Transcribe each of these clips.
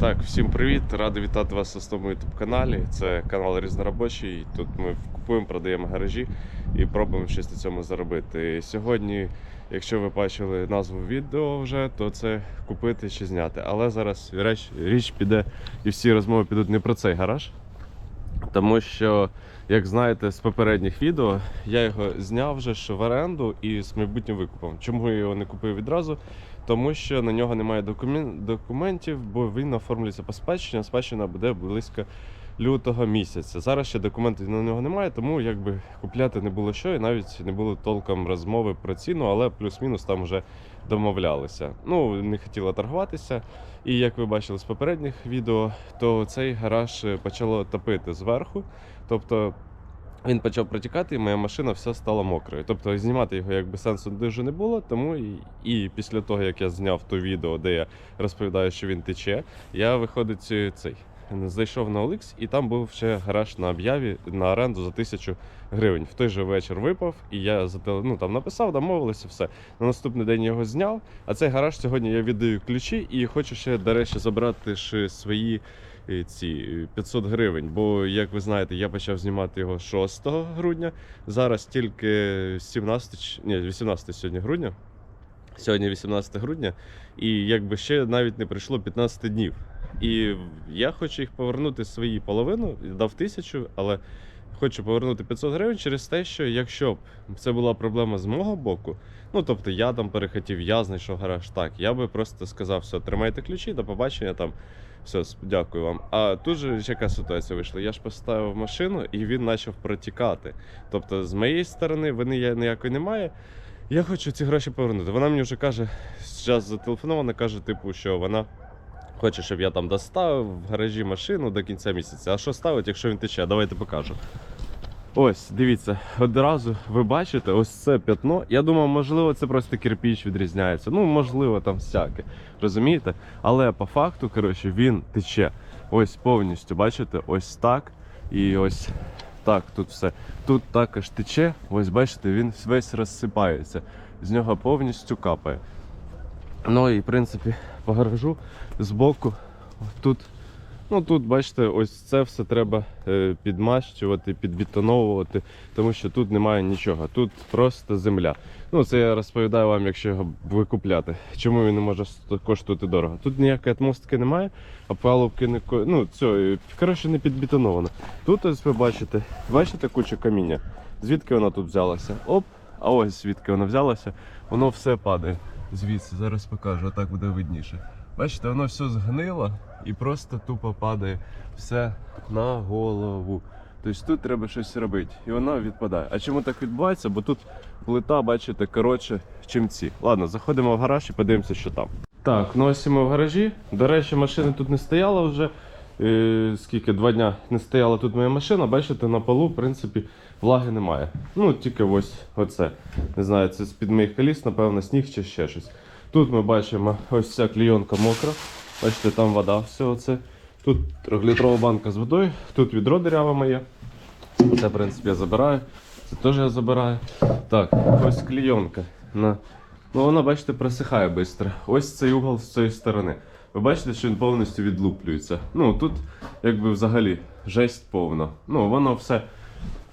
Так, всім привіт! Радий вітати вас на своєму youtube каналі. Це канал Різноробочий. Тут ми купуємо, продаємо гаражі і пробуємо щось на цьому заробити. Сьогодні, якщо ви бачили назву відео вже, то це купити чи зняти. Але зараз річ, річ піде і всі розмови підуть не про цей гараж. Тому що, як знаєте, з попередніх відео я його зняв вже що в оренду і з майбутнім викупом. Чому я його не купив відразу? Тому що на нього немає докумін- документів, бо він оформлюється по спадщині, спадщина буде близько лютого місяця. Зараз ще документів на нього немає, тому якби купляти не було що, і навіть не було толком розмови про ціну, але плюс-мінус там вже домовлялися. Ну, не хотіла торгуватися. І як ви бачили з попередніх відео, то цей гараж е, почало топити зверху. Тобто він почав протікати, і моя машина вся стала мокрою. Тобто знімати його якби сенсу дуже не було. Тому і, і після того, як я зняв то відео, де я розповідаю, що він тече, я виходить цей. Зайшов на OLX, і там був ще гараж на об'яві на оренду за тисячу гривень. В той же вечір випав, і я ну, там написав, домовилися, все. На наступний день його зняв. А цей гараж сьогодні я віддаю ключі і хочу ще, до речі, забрати ж свої е, ці е, 500 гривень. Бо, як ви знаєте, я почав знімати його 6 грудня. Зараз тільки 17, ні, 18 сьогодні грудня. Сьогодні 18 грудня, і якби ще навіть не пройшло 15 днів. І я хочу їх повернути свої половину, дав тисячу, але хочу повернути 500 гривень через те, що якщо б це була проблема з мого боку, ну тобто я там перехотів, я знайшов гараж, так, я би просто сказав, все, тримайте ключі, до побачення там. Все, дякую вам. А тут же яка ситуація вийшла? Я ж поставив машину і він почав протікати. Тобто, з моєї сторони вини ніякої немає. Я хочу ці гроші повернути. Вона мені вже каже, зараз зателефонована, каже, типу, що вона хоче, щоб я там доставив в гаражі машину до кінця місяця. А що ставить, якщо він тече? Давайте покажу. Ось, дивіться, одразу ви бачите, ось це п'ятно. Я думав, можливо, це просто кирпіч відрізняється. Ну, можливо, там всяке. Розумієте? Але по факту, коротше, він тече. Ось повністю, бачите, ось так. І ось так тут все. Тут також тече, ось бачите, він весь розсипається. З нього повністю капає. Ну і в принципі по гаражу збоку тут. Ну тут, бачите, ось це все треба е, підмащувати, підбетоновувати, тому що тут немає нічого. Тут просто земля. Ну це я розповідаю вам, якщо його викупляти. Чому він не може коштувати дорого? Тут ніякої атмостики немає, а палубки не ну, цього, коротше, не підбетоновано. Тут ось ви бачите, бачите кучу каміння. Звідки вона тут взялася? Оп, а ось звідки вона взялася, воно все падає. Звідси, зараз покажу, отак буде видніше. Бачите, воно все згнило і просто тупо падає все на голову. Тобто тут треба щось робити, і воно відпадає. А чому так відбувається? Бо тут плита, бачите, коротше, чим ці. Ладно, заходимо в гараж і подивимося, що там. Так, ну ось ми в гаражі. До речі, машини тут не стояла вже. Е, скільки два дня не стояла тут моя машина, бачите, на полу, в принципі, влаги немає. Ну, тільки ось оце. Не знаю, це з-під моїх коліс, напевно, сніг чи ще щось. Тут ми бачимо ось ця клійонка мокра. Бачите, там вода, все оце. Тут трьохлітрова банка з водою, тут відро диряве моє. Це, в принципі, я забираю. Це теж я забираю. Так, ось клійонка. На... Ну, вона, бачите, просихає швидко. Ось цей угол з цієї сторони. Ви бачите, що він повністю відлуплюється. Ну, тут, якби взагалі, жесть повна. Ну, воно все.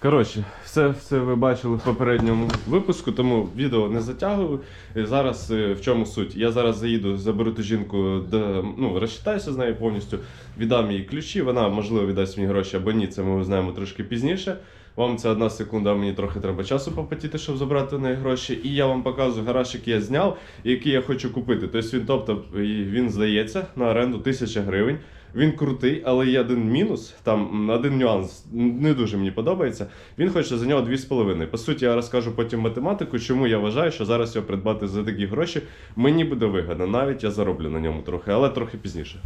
Коротше, все, все ви бачили в попередньому випуску, тому відео не затягую. І зараз е, в чому суть? Я зараз заїду, заберу ту жінку, де, ну, розчитаюся з нею повністю, віддам їй ключі, вона можливо віддасть мені гроші або ні, це ми узнаємо трошки пізніше. Вам це одна секунда, мені трохи треба часу попотіти, щоб забрати неї гроші. І я вам показую гараж, який я зняв, який я хочу купити. Тобто він, тобто, він здається на оренду 1000 гривень. Він крутий, але є один мінус, там один нюанс не дуже мені подобається. Він хоче за нього 2,5. По суті, я розкажу потім математику, чому я вважаю, що зараз його придбати за такі гроші мені буде вигідно. Навіть я зароблю на ньому трохи, але трохи пізніше.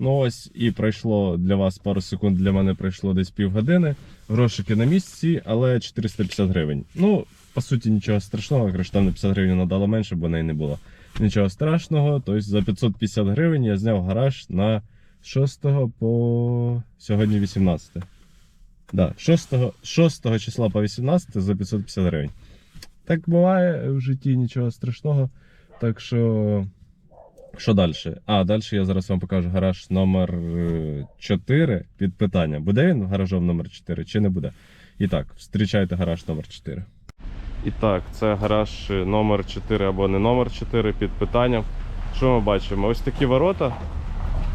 Ну ось і пройшло для вас пару секунд, для мене пройшло десь півгодини. Грошики на місці, але 450 гривень. Ну, по суті, нічого страшного, там на 50 гривень надало менше, бо неї не було. Нічого страшного. Тобто за 550 гривень я зняв гараж на 6 по сьогодні 18. Да, 6, 6 числа по 18 за 550 гривень. Так буває в житті нічого страшного. Так що Що далі? А, далі я зараз вам покажу гараж номер 4 під питання. Буде він гаражом номер 4 чи не буде? І так, зустрічайте гараж номер 4. І так, це гараж номер 4 або не номер 4 під питанням. Що ми бачимо? Ось такі ворота.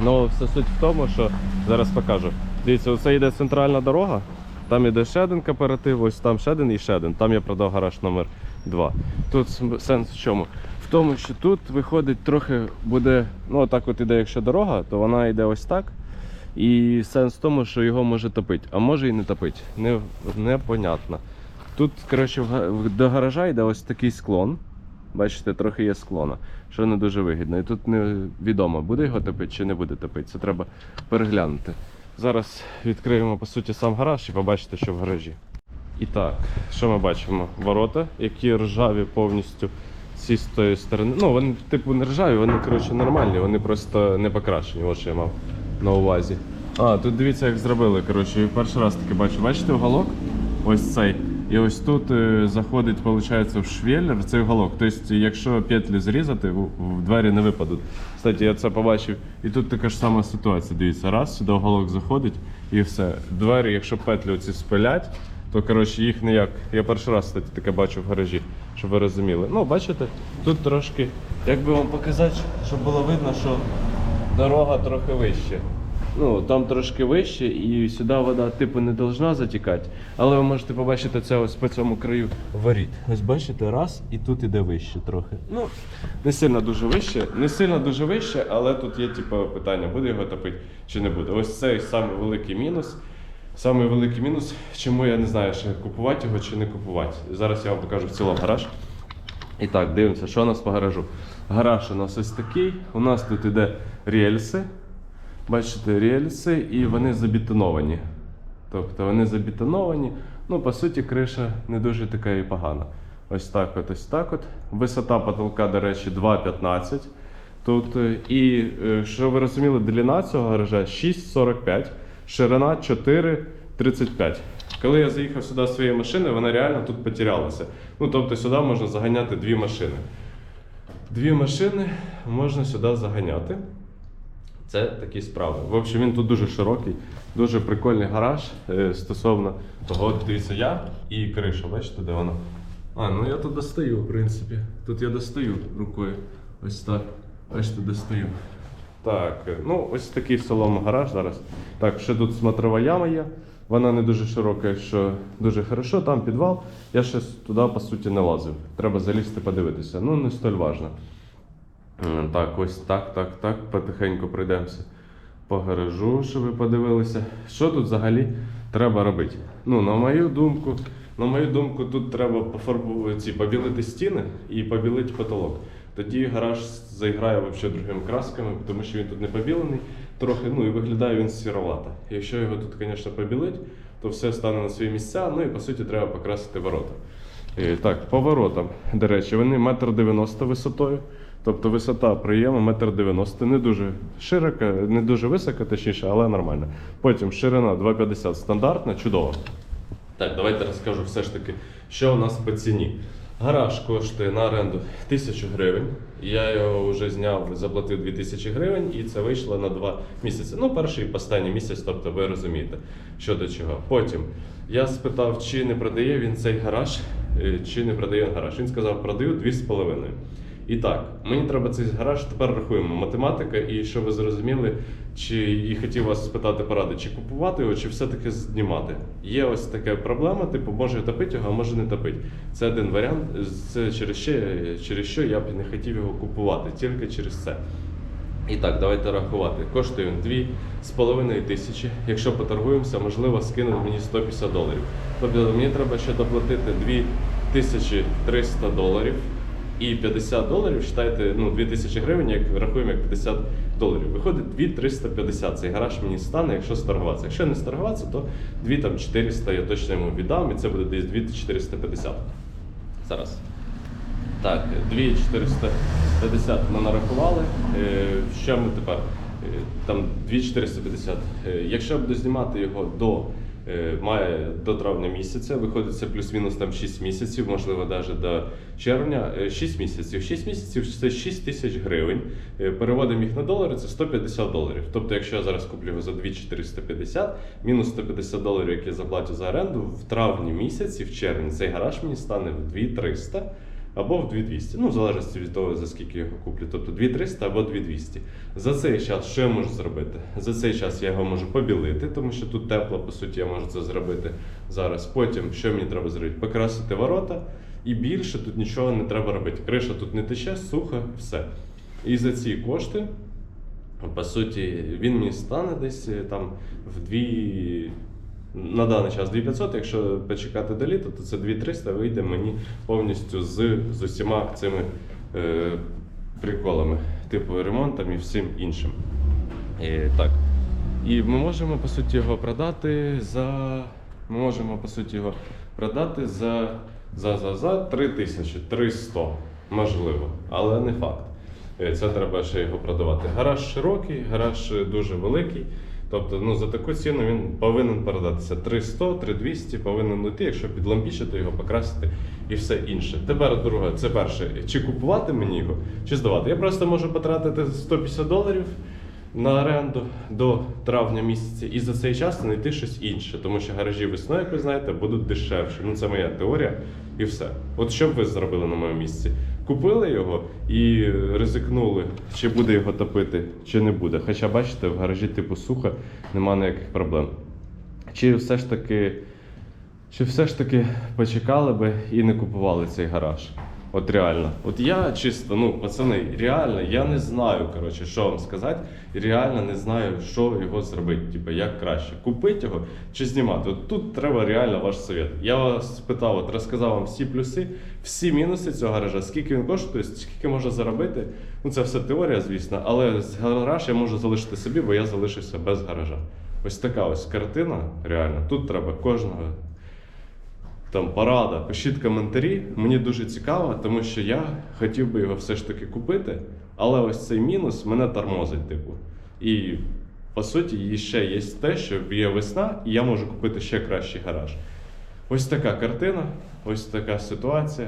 Ну, все суть в тому, що зараз покажу. Дивіться, оце йде центральна дорога. Там іде ще один кооператив, ось там ще один і ще один. Там я продав гараж номер 2. Тут сенс в чому? Тому, що тут виходить трохи буде, ну отак от іде, якщо дорога, то вона йде ось так. І сенс в тому, що його може топити, а може і не топити. Не, непонятно. Тут, коротше, до гаража йде ось такий склон. Бачите, трохи є склона, що не дуже вигідно. І тут невідомо, буде його топити чи не буде топити. Це треба переглянути. Зараз відкриємо по суті сам гараж і побачите, що в гаражі. І так, що ми бачимо? Ворота, які ржаві повністю ці з тої сторони. Ну, вони типу не ржаві, вони коротше нормальні, вони просто не покрашені. Ось що я мав на увазі. А, тут дивіться, як зробили. Коротше, перший раз таки бачу. Бачите уголок? Ось цей. І ось тут е, заходить, виходить, в швеллер цей уголок. Тобто, якщо петлі зрізати, в двері не випадуть. Кстати, я це побачив. І тут така ж сама ситуація. Дивіться, раз, сюди уголок заходить і все. Двері, якщо петлі оці спилять, то коротше їх ніяк. Я перший раз кстати, таке бачу в гаражі, щоб ви розуміли. Ну, бачите, тут трошки, як би вам показати, щоб було видно, що дорога трохи вище. Ну, там трошки вище, і сюди вода типу не должна затікати. Але ви можете побачити це ось по цьому краю воріт. Ось бачите, раз, і тут іде вище трохи. Ну, не сильно дуже вище, не сильно дуже вище, але тут є типу, питання, буде його топити чи не буде. Ось це самий великий мінус. Самий великий мінус, чому я не знаю, чи купувати його чи не купувати. Зараз я вам покажу в цілому гараж. І так, дивимося, що у нас по гаражу. Гараж у нас ось такий. У нас тут іде рельси. Бачите, рельси, і вони забетоновані. Тобто вони забетоновані. Ну, по суті, криша не дуже така і погана. Ось так от, ось так от. Висота потолка, до речі, 2,15. Тут, е, і е, що ви розуміли, длина цього гаража 6,45, ширина 4,35. Коли я заїхав сюди своєю машиною, вона реально тут потерялася. Ну, тобто сюди можна заганяти дві машини. Дві машини можна сюди заганяти. Це такі справи. В общем, він тут дуже широкий, дуже прикольний гараж е, стосовно того, дивіться, я і криша, бачите, де вона? А, ну я тут достаю, в принципі. Тут я достаю рукою. Ось так. Бачите, достаю. Так, ну ось такий в цілому гараж зараз. Так, ще тут смотрова яма є. Вона не дуже широка, якщо дуже хорошо, там підвал. Я ще туди, по суті, не лазив. Треба залізти подивитися. Ну, не столь важно. Так, ось так, так, так. Потихеньку пройдемося по гаражу, щоб ви подивилися. Що тут взагалі треба робити? Ну, на мою думку, на мою думку, тут треба пофарбувати побілити стіни і побілити потолок. Тоді гараж заіграє взагалі другими красками, тому що він тут не побілений, трохи, ну і виглядає він сіровато. Якщо його тут, звісно, побілить, то все стане на свої місця, ну і по суті треба покрасити ворота. Е, Так, по воротам, до речі, вони метр дев'яносто висотою. Тобто висота прийому метр дев'яносто, не дуже широка, не дуже висока, точніше, але нормально. Потім ширина 2,50 стандартна, чудово. Так, давайте розкажу все ж таки, що у нас по ціні. Гараж коштує на оренду 1000 гривень. Я його вже зняв, заплатив 2000 гривень, і це вийшло на 2 місяці. Ну, перший і останній місяць, тобто ви розумієте, що до чого. Потім я спитав, чи не продає він цей гараж, е, чи не продає він гараж. Він сказав, продаю 2,5. І так, мені треба цей гараж, тепер рахуємо. Математика, і щоб ви зрозуміли, чи і хотів вас спитати поради, чи купувати його, чи все-таки знімати. Є ось така проблема, типу, може топити його, а може не топити. Це один варіант. Це через що, через що я б не хотів його купувати, тільки через це. І так, давайте рахувати. Коштує він 2,5 тисячі. Якщо поторгуємося, можливо, скинуть мені 150 доларів. Тобто мені треба ще доплатити 2300 доларів. І 50 доларів, вважайте, ну 2000 гривень, як рахуємо як 50 доларів. Виходить 2350 цей гараж мені стане, якщо сторгуватися. Якщо не сторгуватися, то 2400 я точно йому віддам, і це буде десь 2450. Зараз. Так, 2450 ми нарахували. Е, Що ми тепер? Е, Там 2450. Е, Якщо я буду знімати його до має до травня місяця, виходить це плюс-мінус там 6 місяців, можливо, навіть до червня. Е, 6 місяців. 6 місяців це 6 тисяч гривень. Е, Переводимо їх на долари, це 150 доларів. Тобто, якщо я зараз куплю його за 2450, мінус 150 доларів, які я заплатю за оренду, в травні місяці, в червні, цей гараж мені стане в 2300 або в 2200. Ну, в залежності від того, за скільки його куплю. Тобто 2300 або 2200. За цей час що я можу зробити? За цей час я його можу побілити, тому що тут тепло, по суті, я можу це зробити зараз. Потім, що мені треба зробити? Покрасити ворота. І більше тут нічого не треба робити. Криша тут не тече, сухо, все. І за ці кошти, по суті, він мені стане десь е, там в дві. На даний час 2500, якщо почекати до літа, то це 2300 вийде мені повністю з, з усіма цими е, приколами, типу ремонтом і всім іншим. І, так. І ми можемо по суті його продати за. Ми можемо по суті його продати за, за, за, за 3000, 300, можливо, але не факт. Е, Це треба ще його продавати. Гараж широкий, гараж е, дуже великий. Тобто, ну за таку ціну він повинен продатися 300, 3200, повинен йти, якщо підлампічити його, покрасити і все інше. Тепер друге, це перше, чи купувати мені його, чи здавати. Я просто можу потратити 150 доларів на оренду до травня місяця і за цей час знайти щось інше, тому що гаражі весною, як ви знаєте, будуть дешевші. Ну це моя теорія і все. От що б ви зробили на моєму місці? Купили його і ризикнули, чи буде його топити, чи не буде. Хоча бачите, в гаражі типу сухо, нема ніяких проблем. Чи все ж таки, чи все ж таки почекали би і не купували цей гараж? От реально. От я чисто, ну, пацани, реально, я не знаю, коротше, що вам сказати. Реально не знаю, що його зробити. Типу, як краще. Купити його чи знімати. От тут треба реально ваш совет. Я вас спитав, от розказав вам всі плюси, всі мінуси цього гаража, скільки він коштує, скільки можна заробити. Ну, це все теорія, звісно, але гараж я можу залишити собі, бо я залишився без гаража. Ось така ось картина, реально. Тут треба кожного там порада, пишіть коментарі. Мені дуже цікаво, тому що я хотів би його все ж таки купити, але ось цей мінус мене тормозить, типу. І по суті, ще є те, що є весна, і я можу купити ще кращий гараж. Ось така картина, ось така ситуація.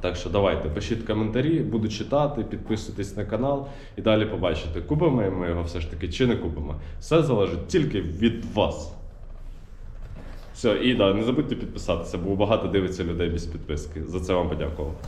Так що давайте, пишіть коментарі, буду читати, підписуйтесь на канал і далі побачите, купимо ми його все ж таки чи не купимо. Все залежить тільки від вас. Все, і да, не забудьте підписатися, бо багато дивиться людей без підписки. За це вам подякував.